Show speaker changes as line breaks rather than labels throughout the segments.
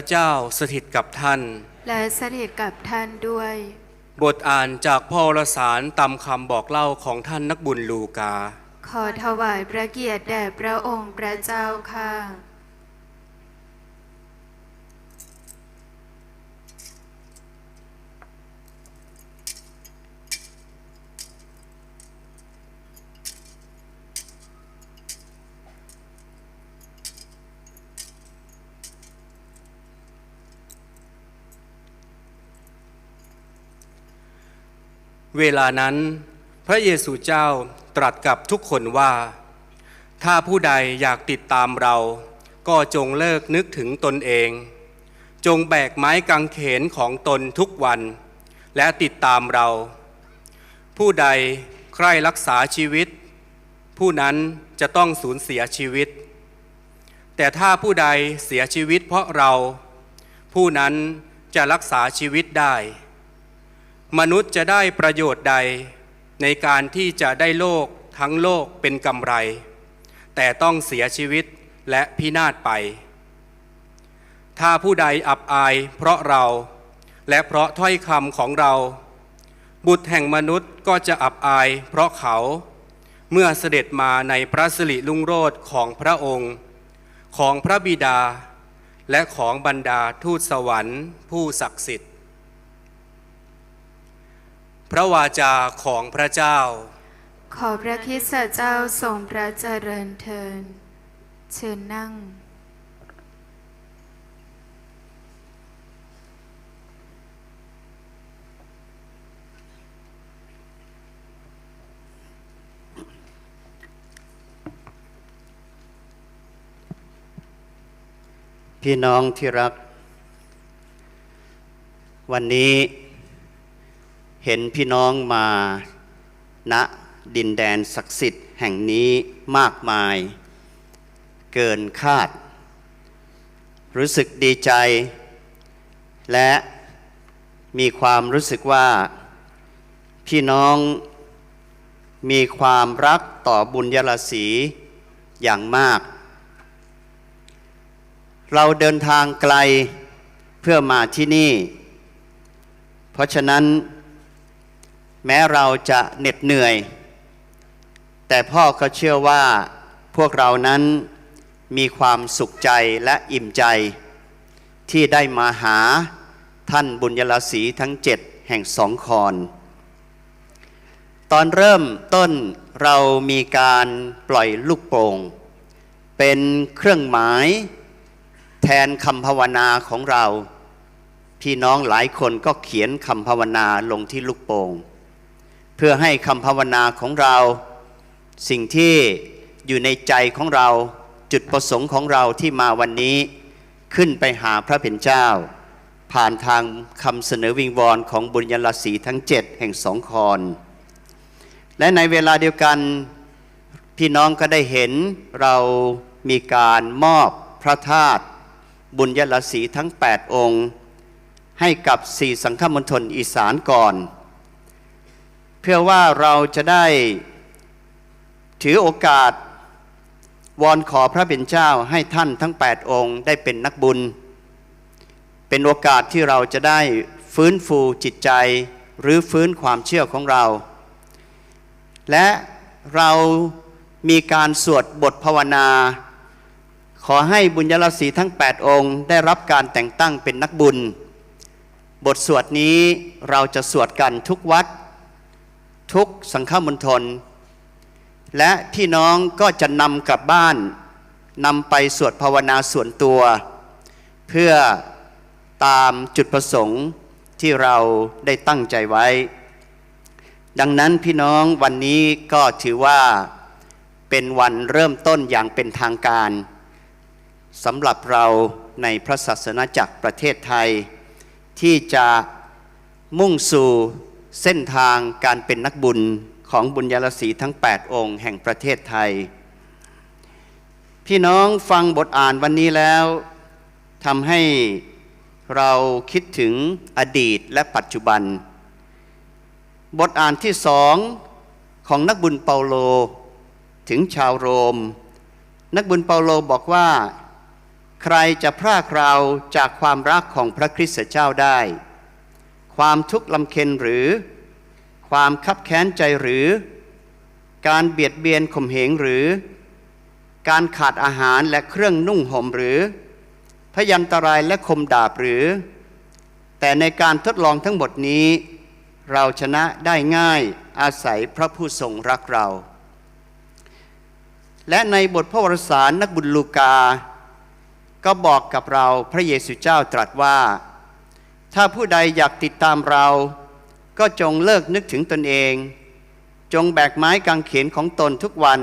ระเจ้าสถิตกับท่าน
และสถิตกับท่านด้วย
บทอ่านจากพ่อวรสารตามคำบอกเล่าของท่านนักบุญลูกา
ขอถวายพระเกียรติแด่พระองค์พระเจ้าค่ะ
เวลานั้น พระเยซูเจ้าตรัสกับทุกคนว่า ถ้าผู้ใดอยากติดตามเรา ก็จงเลิกนึกถึงตนเอง จงแบกไม้กางเขนของตนทุกวัน และติดตามเรา ผู้ใดใคร่รักษาชีวิต ผู้นั้นจะต้องสูญเสียชีวิต แต่ถ้าผู้ใดเสียชีวิตเพราะเรา ผู้นั้นจะรักษาชีวิตได้ มนุษย์จะได้ประโยชน์ใดในการที่จะได้โลกทั้งโลกเป็นกำไร แต่ต้องเสียชีวิตและพินาศไป ถ้าผู้ใดอับอายเพราะเรา และเพราะถ้อยคำของเรา บุตรแห่งมนุษย์ก็จะอับอายเพราะเขา เมื่อเสด็จมาในพระสิริลุงโรจน์ของพระองค์ ของพระบิดา และของบรรดาทูตสวรรค์ผู้ศักดิ์สิทธิ์ พระวาจาของพระเจ้า
ขอพระคริสตเจ้าทรงพระเจริญเทินเชิญนั่ง
พี่น้องที่รัก วันนี้ เห็นพี่น้องมาณดินแดนศักดิ์สิทธิ์แห่งนี้มากมาย เกินคาด รู้สึกดีใจ และมีความรู้สึกว่า พี่น้องมีความรักต่อบุญยราศีอย่างมาก เราเดินทางไกลเพื่อมาที่นี่ เพราะฉะนั้น แม้เราจะเหน็ดเหนื่อย แต่พ่อก็เชื่อว่าพวกเรานั้นมีความสุขใจและอิ่มใจ ที่ได้มาหาท่านบุญยราศีทั้งเจ็ดแห่งสองคอน ตอนเริ่มต้นเรามีการปล่อยลูกโป่งเป็นเครื่องหมาย แทนคำภาวนาของเรา พี่น้องหลายคนก็เขียนคำภาวนาลงที่ลูกโป่ง เพื่อให้คำภาวนาของเรา สิ่งที่อยู่ในใจของเราจุดประสงค์ของเราที่มาวันนี้ ขึ้นไปหาพระเป็นเจ้า ผ่านทางคำเสนอวิงวอนของบุญยราศีทั้งเจ็ดแห่งสองคอนและในเวลาเดียวกันพี่น้องก็ได้เห็นเรามีการมอบพระธาตุบุญยราศีทั้ง 8 องค์ ให้กับสี่สังฆมณฑลอีสานก่อน เพื่อว่าเราจะได้ถือโอกาส วอนขอพระเป็นเจ้าให้ท่านทั้ง 8 องค์ได้เป็นนักบุญ เป็นโอกาสที่เราจะได้ฟื้นฟูจิตใจ หรือฟื้นความเชื่อของเรา และเรามีการสวดบทภาวนา ขอให้บุญยราศีทั้ง 8 องค์ได้รับการแต่งตั้งเป็นนักบุญ บทสวดนี้เราจะสวดกันทุกวัด ทุกสังฆมณฑลและพี่น้องก็จะนำกลับบ้านนำไปสวดภาวนาส่วนตัว เพื่อตามจุดประสงค์ที่เราได้ตั้งใจไว้ ดังนั้นพี่น้องวันนี้ก็ถือว่าเป็นวันเริ่มต้นอย่างเป็นทางการสำหรับเราในพระศาสนาจักรประเทศไทย ที่จะมุ่งสู่ เส้นทางการเป็นนักบุญของบุญญาลศีทั้ง 8 องค์แห่งประเทศไทย พี่น้องฟังบทอ่านวันนี้แล้วทำให้เราคิดถึงอดีตและปัจจุบัน บทอ่านที่สองของนักบุญเปาโลถึงชาวโรม นักบุญเปาโลบอกว่า ใครจะพรากเราจากความรักของพระคริสต์เจ้าได้ ความทุกข์ลำเค็นหรือ ความคับแค้นใจหรือ การเบียดเบียนข่มเหงหรือ การขาดอาหารและเครื่องนุ่งห่มหรือ พยันตรายและคมดาบหรือ แต่ในการทดลองทั้งหมดนี้ เราชนะได้ง่ายอาศัยพระผู้ทรงรักเรา และในบทพระวรสารนักบุญลูกา ก็บอกกับเราพระเยซูเจ้าตรัสว่า ถ้าผู้ใดอยากติดตามเรา ก็จงเลิกนึกถึงตนเอง จงแบกไม้กางเขนของตนทุกวัน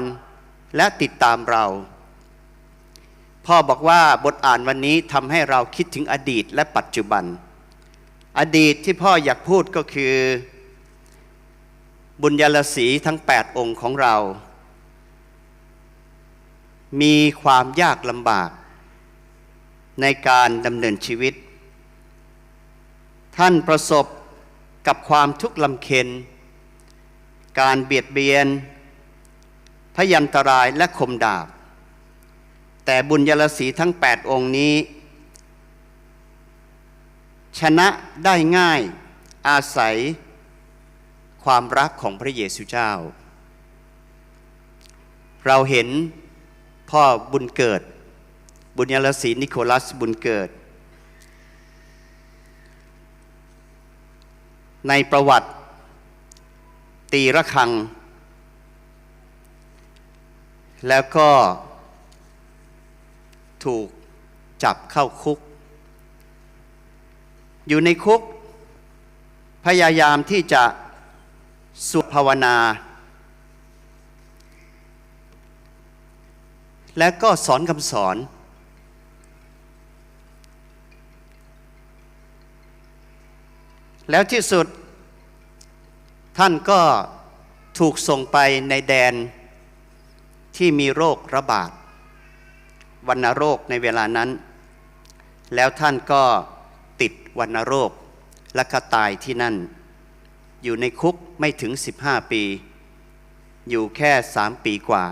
และติดตามเรา พ่อบอกว่าบทอ่านวันนี้ทำให้เราคิดถึงอดีตและปัจจุบัน อดีตที่พ่ออยากพูดก็คือ บุญญาลสีทั้ง 8 องค์ของเรา มีความยากลำบาก ในการดำเนินชีวิต ท่านประสบกับความทุกข์ลำเค็น การเบียดเบียน พยันตรายและคมดาบ แต่บุญยลสีทั้ง 8 องค์นี้ ชนะได้ง่ายอาศัยความรักของพระเยซูเจ้า เราเห็นพ่อบุญเกิด บุญยลศีนิโคลัสบุญเกิด ในประวัติ ตีระฆัง แล้วก็ถูกจับเข้าคุก อยู่ในคุก พยายามที่จะสวดภาวนา และก็สอนคำสอน แล้วที่สุดท่านก็ถูกส่งไปในแดนที่มีโรคระบาดวัณโรคในเวลานั้น แล้วท่านก็ติดวัณโรคและก็ตายที่นั่น อยู่ในคุกไม่ถึง 15 ปี อยู่แค่สามปีกว่า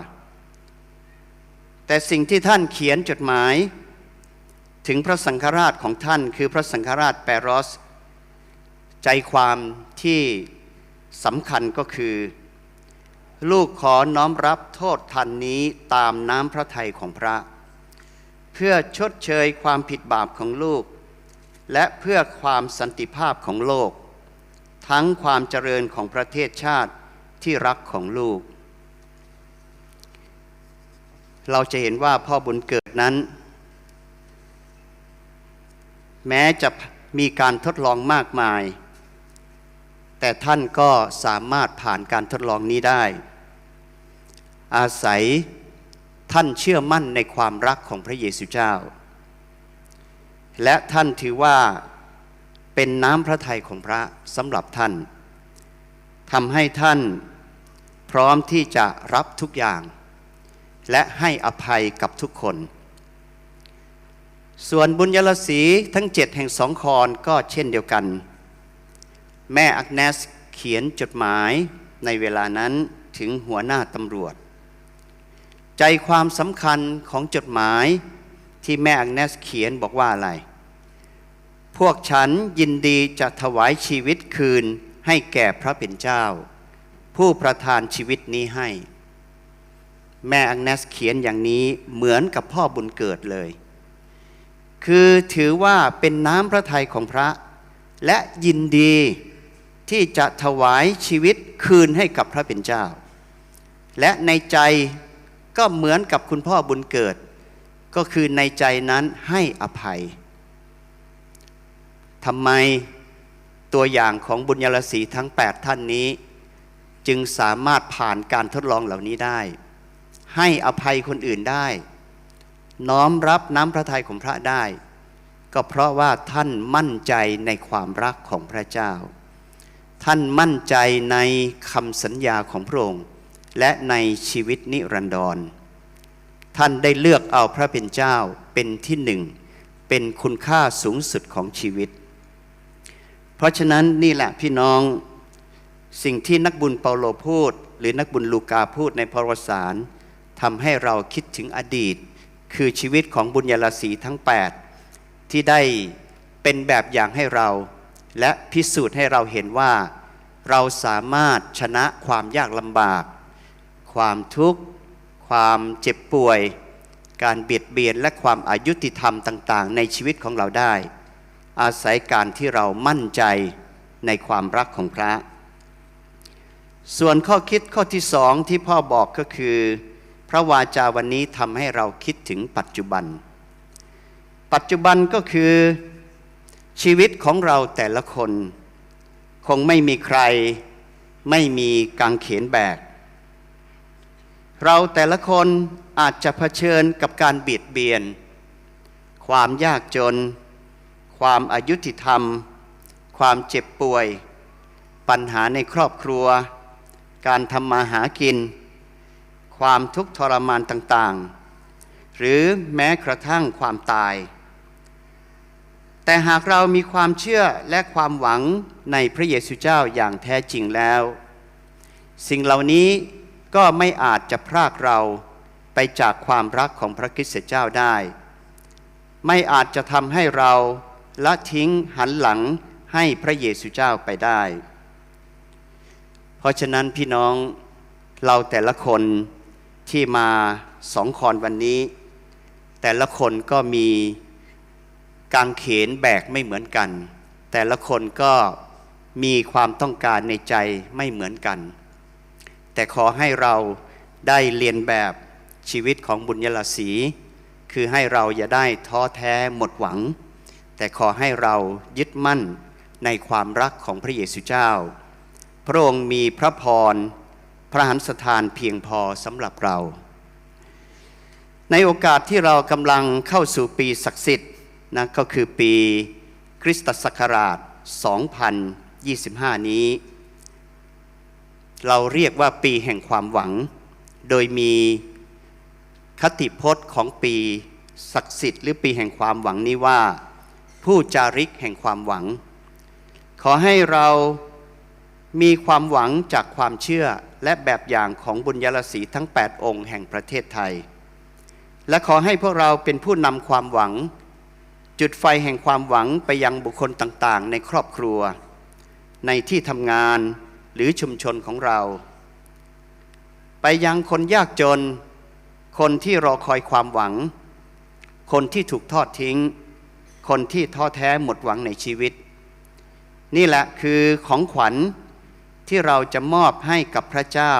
แต่สิ่งที่ท่านเขียนจดหมาย ถึงพระสังฆราชของท่านคือพระสังฆราชแปรอส ใจความที่สำคัญก็คือ ลูกขอน้อมรับโทษทันนี้ตามน้ำพระทัยของพระ เพื่อชดเชยความผิดบาปของลูก และเพื่อความสันติภาพของโลก ทั้งความเจริญของประเทศชาติที่รักของลูก เราจะเห็นว่าพ่อบุญเกิดนั้น แม้จะมีการทดลองมากมาย แต่ท่านก็สามารถผ่านการทดลองนี้ได้ อาศัยท่านเชื่อมั่นในความรักของพระเยซูเจ้า และท่านถือว่าเป็นน้ำพระทัยของพระสำหรับท่านทำให้ท่านพร้อมที่จะรับทุกอย่าง และให้อภัยกับทุกคน ส่วนบุญยลศีทั้งเจ็ดแห่งสองคอนก็เช่นเดียวกัน แม่อักเนสเขียนจดหมายในเวลานั้นถึงหัวหน้าตำรวจ ใจความสำคัญของจดหมายที่แม่อักเนสเขียนบอกว่าอะไร พวกฉันยินดีจะถวายชีวิตคืนให้แก่พระเป็นเจ้า ผู้ประทานชีวิตนี้ให้ แม่อังเนสเขียนอย่างนี้เหมือนกับพ่อบุญเกิดเลย คือถือว่าเป็นน้ำพระทัยของพระ และยินดี ที่จะถวายชีวิตคืนให้กับพระเป็นเจ้า และในใจก็เหมือนกับคุณพ่อบุญเกิด ก็คือในใจนั้นให้อภัยทำไมตัวอย่างของบุญยรศีทั้ง 8 ท่านนี้ จึงสามารถผ่านการทดลองเหล่านี้ได้ ให้อภัยคนอื่นได้ น้อมรับน้ำพระทัยของพระได้ ก็เพราะว่าท่านมั่นใจในความรักของพระเจ้า ท่านมั่นใจในคำสัญญาของพระองค์ และในชีวิตนิรันดร ท่านได้เลือกเอาพระเป็นเจ้าเป็นที่หนึ่ง เป็นคุณค่าสูงสุดของชีวิต เพราะฉะนั้นนี่แหละพี่น้องสิ่งที่นักบุญเปาโลพูด หรือนักบุญลูกาพูดในพระวสารทำให้เราคิดถึงอดีต คือชีวิตของบุญยราศีทั้ง 8 ที่ได้เป็นแบบอย่างให้เรา และพิสูจน์ให้เราเห็นว่า เราสามารถชนะความยากลำบาก ความทุกข์ ความเจ็บป่วย การเบียดเบียนและความอายุติธรรมต่าง ๆ ในชีวิตของเราได้ อาศัยการที่เรามั่นใจในความรักของพระ ส่วนข้อคิดข้อที่สองที่พ่อบอกก็คือ พระวาจาวันนี้ทำให้เราคิดถึงปัจจุบัน ปัจจุบันก็คือ ชีวิตของเราแต่ละคน คงไม่มีใคร ไม่มีกางเขนแบก เราแต่ละคนอาจจะเผชิญกับการเบียดเบียน ความยากจน ความอายุติธรรม ความเจ็บป่วย ปัญหาในครอบครัว การทำมาหากิน ความทุกข์ทรมานต่างๆ หรือแม้กระทั่งความตาย แต่หากเรามีความเชื่อและความหวังในพระเยซูเจ้าอย่างแท้จริงแล้ว สิ่งเหล่านี้ก็ไม่อาจจะพรากเราไปจากความรักของพระคริสต์เจ้าได้ ไม่อาจจะทำให้เราละทิ้งหันหลังให้พระเยซูเจ้าไปได้ เพราะฉะนั้นพี่น้องเราแต่ละคนที่มาสองคอนวันนี้ แต่ละคนก็มี กางเขนแบกไม่เหมือนกัน แต่ละคนก็มีความต้องการในใจไม่เหมือนกัน แต่ขอให้เราได้เรียนแบบชีวิตของบุญยราศีคือให้เราอย่าได้ท้อแท้หมดหวัง แต่ขอให้เรายึดมั่นในความรักของพระเยซูเจ้า พระองค์มีพระพร พระหันสถานเพียงพอสำหรับเรา ในโอกาสที่เรากำลังเข้าสู่ปีศักดิ์สิทธิ์ นะก็คือปีคริสตศักราช 2025 นี้ เราเรียกว่าปีแห่งความหวัง โดยมีคติพจน์ของปีศักดิ์สิทธิ์หรือปีแห่งความหวังนี้ว่า ผู้จาริกแห่งความหวัง ขอให้เรามีความหวังจากความเชื่อและแบบอย่างของบุญยรศีทั้ง 8 องค์แห่งประเทศไทย และขอให้พวกเราเป็นผู้นำความหวัง จุดไฟแห่งความหวังไปยังบุคคลต่างๆ ในครอบครัว ในที่ทำงานหรือชุมชนของเรา ไปยังคนยากจน คนที่รอคอยความหวัง คนที่ถูกทอดทิ้ง คนที่ท้อแท้หมดหวังในชีวิต นี่แหละคือของขวัญที่เราจะมอบให้กับพระเจ้า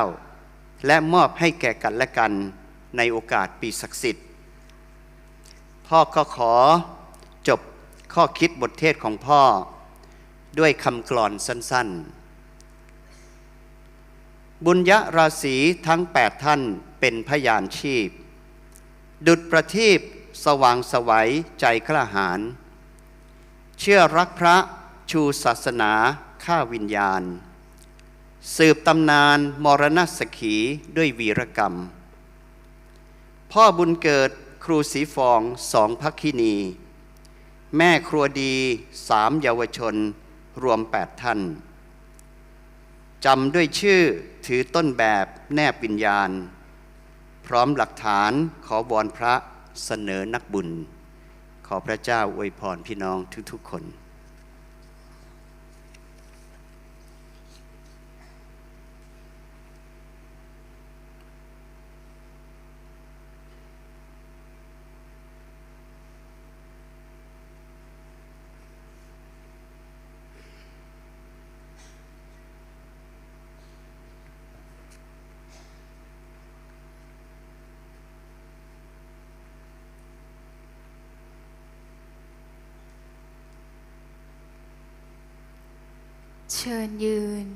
และมอบให้แก่กันและกันในโอกาสปีศักดิ์สิทธิ์ พ่อก็ขอ ข้อคิดบทเทศของพ่อ ด้วยคำกลอนสั้น ๆ บุญยราศีทั้งแปดท่านเป็นพยานชีพ ดุดประทีปสว่างสวัยใจกล้าหาญเชื่อรักพระชูศาสนาข้าวิญญาณ สืบตำนานมรณสขีด้วยวีรกรรม พ่อบุญเกิดครูสีฟองสองพักคินี แม่ครัวดีสามเยาวชนรวมแปดท่านจำด้วยชื่อถือต้นแบบแนบวิญญาณ พร้อมหลักฐานขอบอนพระเสนอนักบุญ ขอพระเจ้าอวยพรพี่น้องทุกๆคน
ชิญยืน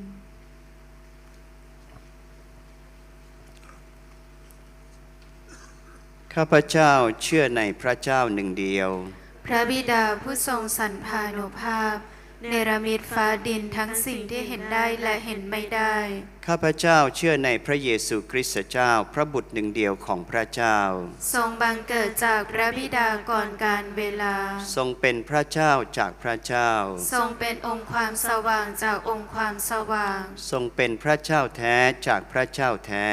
ข้าพเจ้าเชื่อในพระเจ้าหนึ่งเดียว
พระบิดาผู้ทรงสรรพานุภาพ เนรมิตฟ้าดินทั้งสิ่งที่เห็นได้และเห็นไม่ได้
ข้าพเจ้าเชื่อในพระเยซูคริสต์เจ้าพระบุตรหนึ่งเดียวของพระเจ้า
ทรงบังเกิดจากพระบิดาก่อนการเวลา
ทรงเป็นพระเจ้าจากพระเจ้า
ทรงเป็นองค์ความสว่างจากองค์ความสว่าง
ทรงเป็นพระเจ้าแท้จากพระเจ้าแท้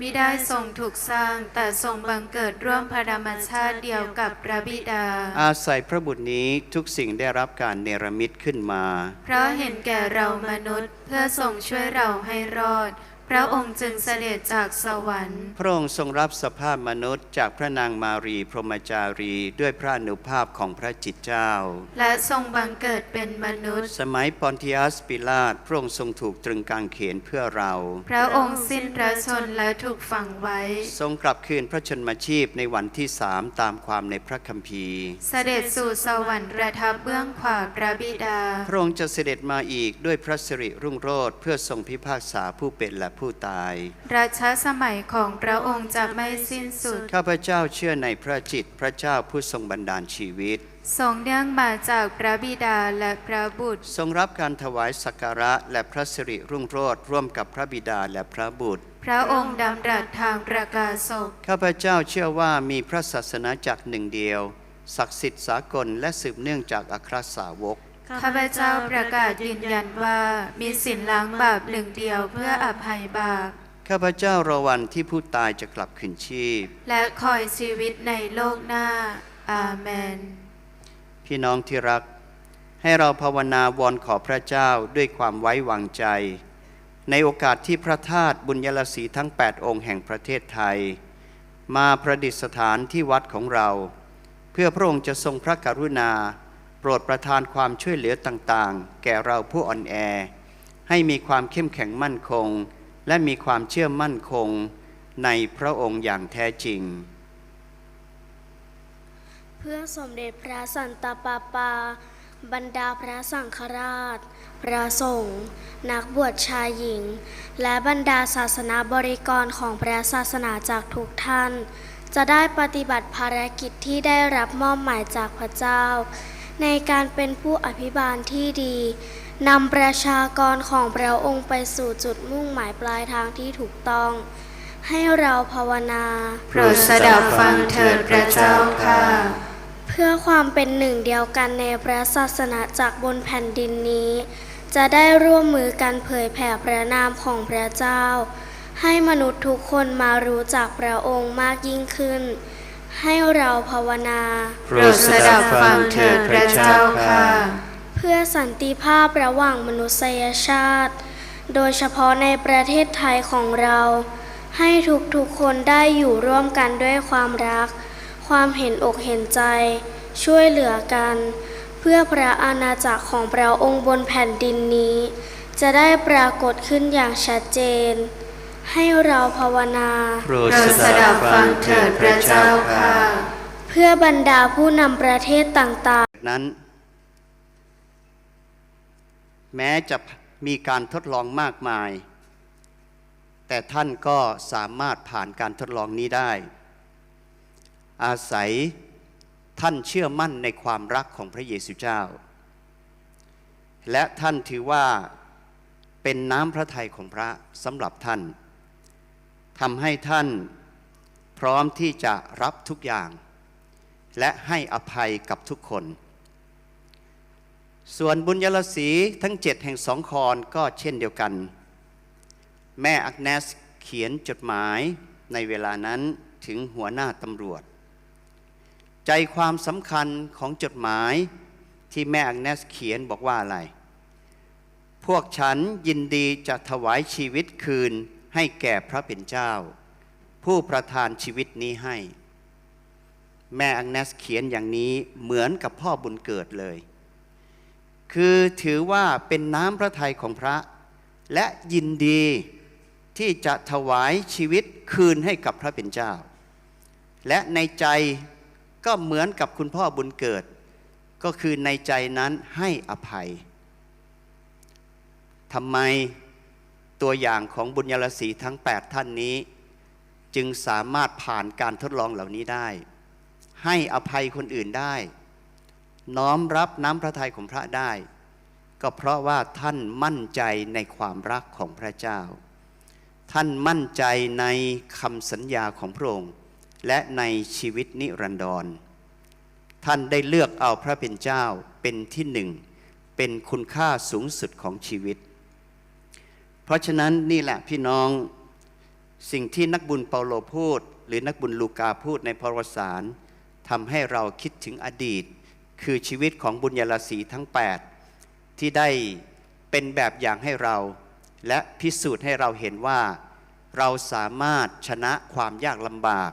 มิได้ทรงถูกสร้างแต่ทรงบังเกิดร่วมพระธรรมชาติเดียวกับพระบิดา
อาศัยพระบุตรนี้ทุกสิ่งได้รับการเนรมิตขึ้นมา
เพราะเห็นแก่เรามนุษย์เพื่อทรงช่วยเราให้รอด God. พระองค์จึงเสด็จจากสวรรค์
พระองค์ทรงรับสภาพมนุษย์จากพระนางมารีพรหมจารีด้วยพระอนุภาพของพระจิตเจ้า
และทรงบังเกิดเป็นมนุษย์
สมัยปอนติอัสปิลาตพระองค์ทรงถูกตรึงกางเขนเพื่อเรา
พระองค์สิ้นพระชนและถูกฝังไว้
ทรงกลับคืนพระชนมาชีพในวันที่สามตามความในพระคัมภีร์
เสด็จสู่สวรรค์ประทับเบื้องขวาพระบิดา
พระองค์จะเสด็จมาอีกด้วยพระสิริรุ่งโรจน์เพื่อทรงพิพากษาผู้เป็นและผู้ตาย
ราชสมัยของพระองค์จะไม่สิ้นสุด
ข้าพเจ้าเชื่อในพระจิตพระเจ้าผู้ทรงบันดาลชีวิต
ทรงเนื่องมาจากพระบิดาและพระบุตร
ทรงรับการถวายสักการะและพระสิริรุ่งโรจน์ร่วมกับพระบิดาและพระบุตร
พระองค์ดำรัสทางประกาศก
ข้าพเจ้าเชื่อว่ามีพระศาสนาจักรหนึ่งเดียว ศักดิ์สิทธิ์สากลและสืบเนื่องจากอัครสาวก
ข้าพเจ้าประกาศยืนยันว่ามีสินล้างบาปหนึ่งเดียวเพื่ออภัยบาป
ข้าพเจ้ารอวันที่ผู้ตายจะกลับคืนชีพ
และคอยชีวิตในโลกหน้า อาเมน
พี่น้องที่รัก ให้เราภาวนาวอนขอพระเจ้าด้วยความไว้วางใจ ในโอกาสที่พระธาตุบุญยลศีทั้ง 8 องค์แห่งประเทศไทย มาประดิษฐานที่วัดของเรา เพื่อพระองค์จะทรงพระกรุณาโปรดประทานความช่วยเหลือต่างๆ แก่เราผู้อ่อนแอ ให้มีความเข้มแข็งมั่นคง และมีความเชื่อมั่นคงในพระองค์อย่างแท้จริง
เพื่อสมเด็จพระสันตะปาปา บรรดาพระสังฆราช พระสงฆ์นักบวชชายหญิง และบรรดาศาสนาบริกรของพระศาสนาจากทุกท่าน จะได้ปฏิบัติภารกิจที่ได้รับมอบหมายจากพระเจ้า ในการเป็นผู้อภิบาลที่ดีนำประชากรของพระองค์ไปสู่จุดมุ่งหมายปลายทางที่ถูกต้อง ให้เราภาวนา
โปรดสดับฟังเถิดพระเจ้าค่ะ
เพื่อความเป็นหนึ่งเดียวกันในพระศาสนาจากบนแผ่นดินนี้ จะได้ร่วมมือกันเผยแผ่พระนามของพระเจ้า ให้มนุษย์ทุกคนมารู้จักพระองค์มากยิ่งขึ้น ให้เราภาวนา
โปรดสดับฟังเถิดพระเจ้าค่ะ
เพื่อสันติภาพระหว่างมนุษยชาติ โดยเฉพาะในประเทศไทยของเรา ให้ทุกๆคนได้อยู่ร่วมกันด้วยความรัก ความเห็นอกเห็นใจ ช่วยเหลือกัน เพื่อพระอาณาจักรของพระองค์บนแผ่นดินนี้ จะได้ปรากฏขึ้นอย่างชัดเจน ให้เราภาวนา
โปรด
โปรดสดับฟังเถิดพระเจ้าค่ะ
เพื่อบรรดาผู้นำประเทศต่างๆ
นั้น แม้จะมีการทดลองมากมาย แต่ท่านก็สามารถผ่านการทดลองนี้ได้ อาศัยท่านเชื่อมั่นในความรักของพระเยซูเจ้า และท่านถือว่าเป็นน้ำพระทัยของพระสำหรับท่าน ทำให้ท่านพร้อมที่จะรับทุกอย่าง และให้อภัยกับทุกคน ส่วนบุญยลศีทั้งเจ็ดแห่งสองคอนก็เช่นเดียวกัน แม่อักเนสเขียนจดหมายในเวลานั้นถึงหัวหน้าตำรวจ ใจความสำคัญของจดหมายที่แม่อักเนสเขียนบอกว่าอะไร พวกฉันยินดีจะถวายชีวิตคืน ให้แก่พระเป็นเจ้า ผู้ประทานชีวิตนี้ให้ แม่อังเนสเขียนอย่างนี้เหมือนกับพ่อบุญเกิดเลย คือถือว่าเป็นน้ำพระทัยของพระ และยินดีที่จะถวายชีวิตคืนให้กับพระเป็นเจ้า และในใจก็เหมือนกับคุณพ่อบุญเกิด ก็คือในใจนั้นให้อภัยทำไม ตัวอย่างของบุญยรศีทั้ง 8 ท่านนี้ จึงสามารถผ่านการทดลองเหล่านี้ได้ ให้อภัยคนอื่นได้ น้อมรับน้ำพระทัยของพระได้ ก็เพราะว่าท่านมั่นใจในความรักของพระเจ้า ท่านมั่นใจในคำสัญญาของพระองค์ และในชีวิตนิรันดร ท่านได้เลือกเอาพระเป็นเจ้าเป็นที่หนึ่ง เป็นคุณค่าสูงสุดของชีวิต เพราะฉะนั้นนี่แหละพี่น้องสิ่งที่นักบุญเปาโลพูด หรือนักบุญลูกาพูดในพระวสารทำให้เราคิดถึงอดีต คือชีวิตของบุญยราศีทั้ง 8 ที่ได้เป็นแบบอย่างให้เรา และพิสูจน์ให้เราเห็นว่า เราสามารถชนะความยากลำบาก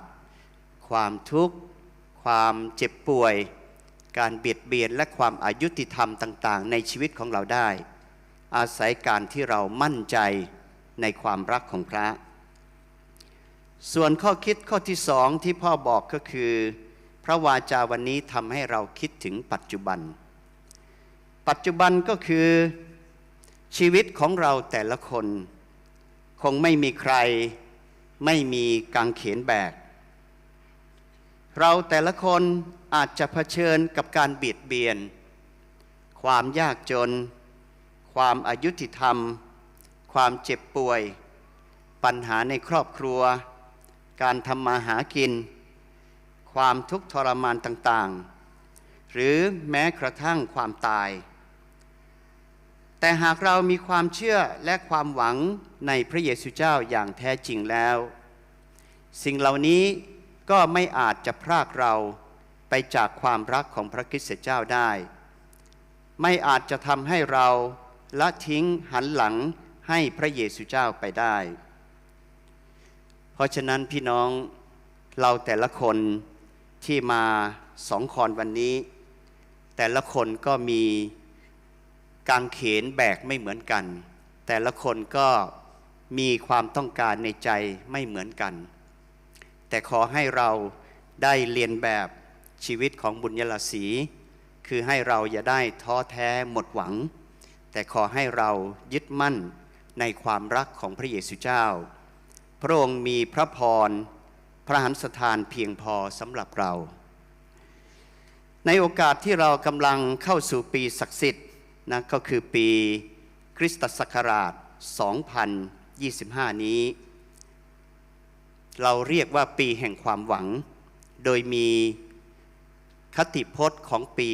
ความทุกข์ ความเจ็บป่วย การเบียดเบียนและความอายุติธรรมต่าง ๆ ในชีวิตของเราได้ อาศัยการที่เรามั่นใจในความรักของพระ ส่วนข้อคิดข้อที่สองที่พ่อบอกก็คือ พระวาจาวันนี้ทำให้เราคิดถึงปัจจุบัน ปัจจุบันก็คือชีวิตของเราแต่ละคน คงไม่มีใครไม่มีกางเขนแบก เราแต่ละคนอาจจะเผชิญกับการเบียดเบียน ความยากจน ความอายุติธรรม ความเจ็บป่วย ปัญหาในครอบครัว การทำมาหากิน ความทุกข์ทรมานต่างๆ หรือแม้กระทั่งความตาย แต่หากเรามีความเชื่อและความหวังในพระเยซูเจ้าอย่างแท้จริงแล้ว สิ่งเหล่านี้ก็ไม่อาจจะพรากเราไปจากความรักของพระคริสต์เจ้าได้ ไม่อาจจะทำให้เรา ละทิ้งหันหลังให้พระเยซูเจ้าไปได้ เพราะฉะนั้นพี่น้องเราแต่ละคนที่มาสองคอนวันนี้ แต่ละคนก็มีกางเขนแบกไม่เหมือนกัน แต่ละคนก็มีความต้องการในใจไม่เหมือนกัน แต่ขอให้เราได้เรียนแบบชีวิตของบุญยลศีคือให้เราอย่าได้ท้อแท้หมดหวัง แต่ขอให้เรายึดมั่นในความรักของพระเยซูเจ้า พระองค์มีพระพร พระหันสถานเพียงพอสำหรับเรา ในโอกาสที่เรากำลังเข้าสู่ปีศักดิ์สิทธิ์นะก็คือปีคริสตศักราช 2025 นี้ เราเรียกว่าปีแห่งความหวัง โดยมีคติพจน์ของปี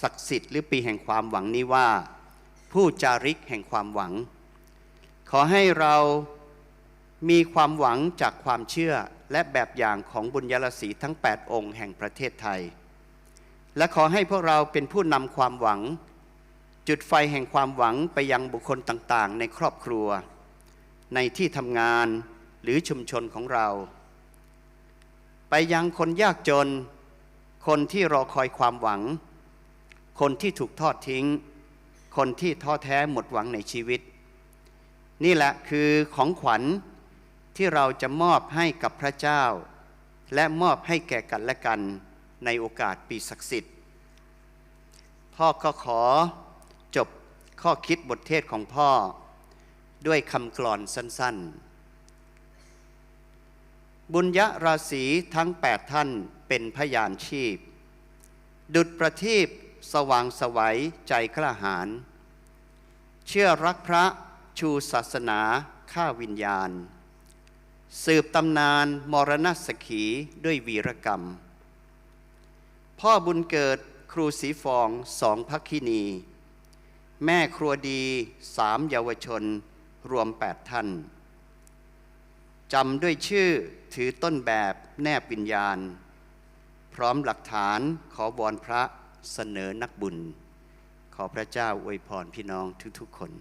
ศักดิ์สิทธิ์หรือปีแห่งความหวังนี้ว่า ผู้จาริกแห่งความหวัง ขอให้เรามีความหวังจากความเชื่อและแบบอย่างของบุญยรศีทั้ง 8 องค์แห่งประเทศไทย และขอให้พวกเราเป็นผู้นำความหวัง จุดไฟแห่งความหวังไปยังบุคคลต่างๆ ในครอบครัว ในที่ทำงานหรือชุมชนของเรา ไปยังคนยากจน คนที่รอคอยความหวัง คนที่ถูกทอดทิ้ง คนที่ท้อแท้หมดหวังในชีวิต นี่แหละคือของขวัญที่เราจะมอบให้กับพระเจ้า และมอบให้แก่กันและกันในโอกาสปีศักดิ์สิทธิ์ พ่อก็ขอจบข้อคิดบทเทศของพ่อ ด้วยคำกลอนสั้นๆ บุญยราศีทั้งแปดท่านเป็นพยานชีพ ดุดประทีป สว่างสวัยใจกล้าหาญเชื่อรักพระชูศาสนาข้าวิญญาณ สืบตำนานมรณสขีด้วยวีรกรรม พ่อบุญเกิดครูสีฟองสองพักคินี แม่ครัวดีสามเยาวชนรวมแปดท่านจำด้วยชื่อถือต้นแบบแนบวิญญาณ พร้อมหลักฐานขอบอนพระ เสนอนักบุญ ขอพระเจ้าอวยพรพี่น้องทุกๆคน